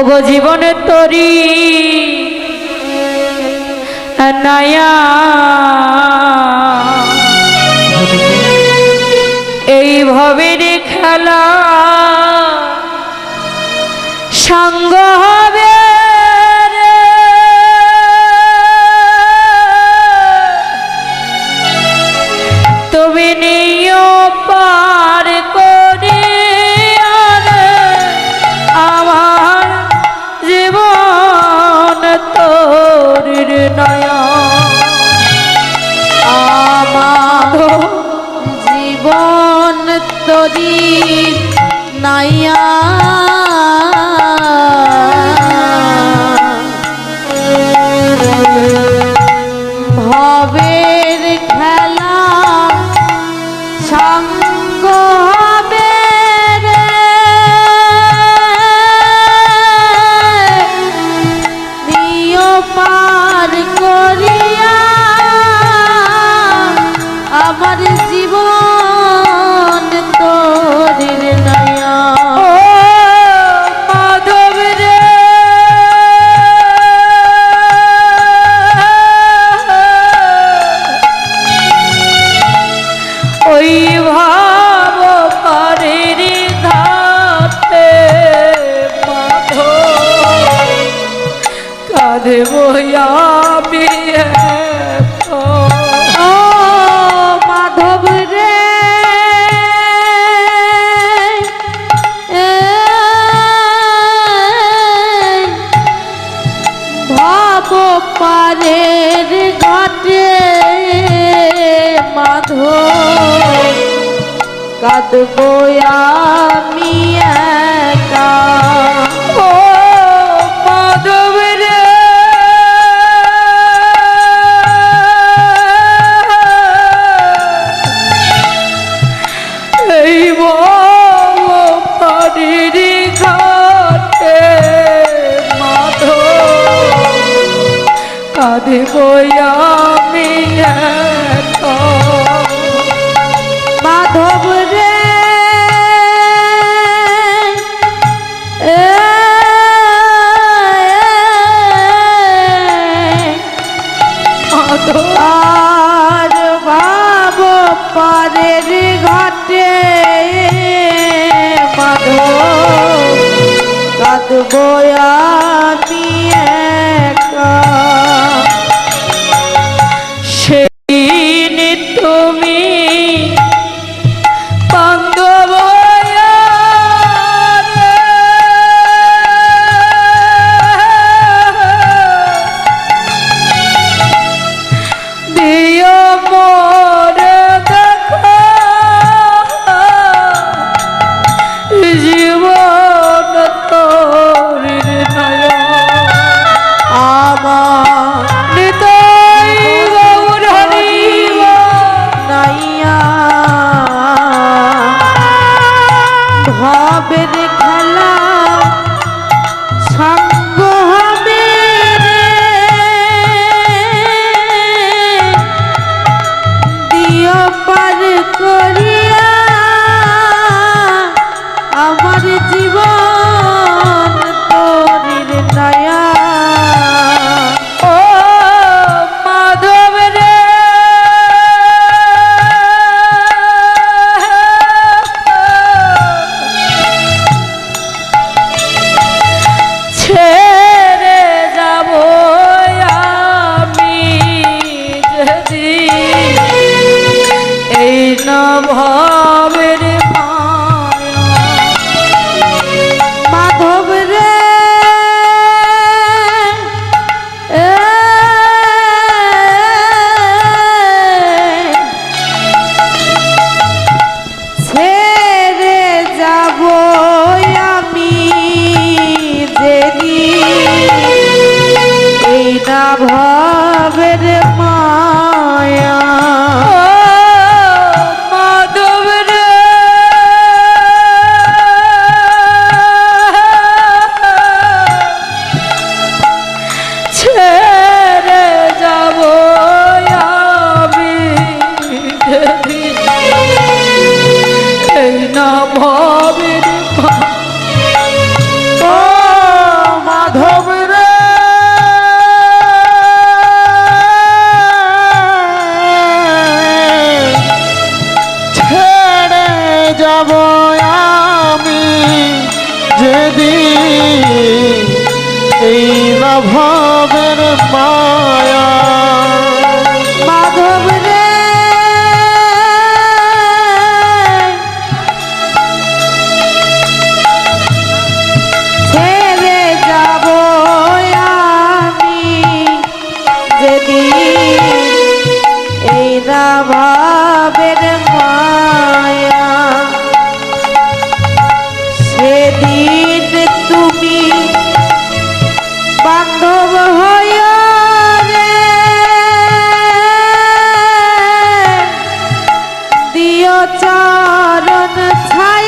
ওগো জীবনে তরি। এই ভবের খেলা সাঙ্গ হয়। পাইয়া বাঁধব বিয়ে ও মাধব রে। ভাব পারের ঘটে মাধব। কাঁদব আমি একা। কাঁদব আমি মাধব রে আর বাব পারের ঘটে মাধব কাঁদব না ভবের মাধব রে। ছেড়ে যাব আমি যদি এই না ভবের মায় চরণ ছায়া